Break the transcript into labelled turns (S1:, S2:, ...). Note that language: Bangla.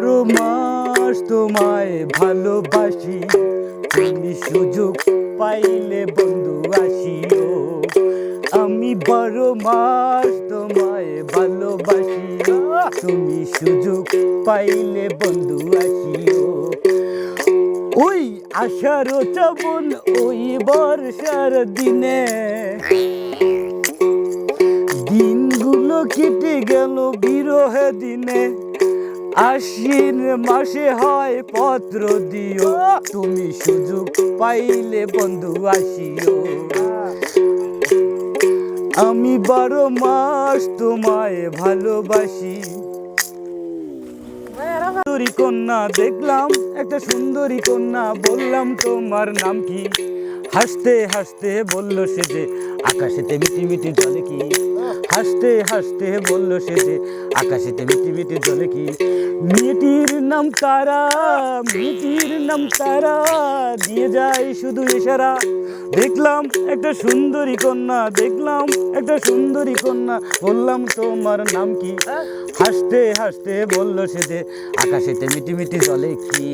S1: বারো মাস তোমায় ভালোবাসি, তুমি সুযোগ পাইলে বন্ধু আসিও। আমি বারো মাস তোমায় ভালোবাসি, তুমি সুযোগ পাইলে বন্ধু আসিও। ওই আশার চাবন ওই বর্ষার দিনে, দিনগুলো কেটে গেল বিরহে দিনে। আশ্বিন মাসে হয় পত্র দিও। তুমি সুযোগ পাইলে বন্ধু আসিও। আমি বারো মাস তোমায় ভালোবাসি। সুন্দরী কন্যা দেখলাম, একটা সুন্দরী কন্যা বললাম, তোমার নাম কি? হাসতে হাসতে বলল সে যে, আকাশেতে মিটি মিটি জলে কি? হাসতে হাসতে বলল সে যে, আকাশেতে মিটি মিটি জলে কি মেয়েটির নাম তারা, মেয়েটির নাম তারা। দিয়ে যায় শুধু ইশারা। দেখলাম একটা সুন্দরী কন্যা, দেখলাম একটা সুন্দরী কন্যা। বললাম, তোমার নাম কি? হাসতে হাসতে বলল সে যে, আকাশেতে মিটি মিটি জলে কি?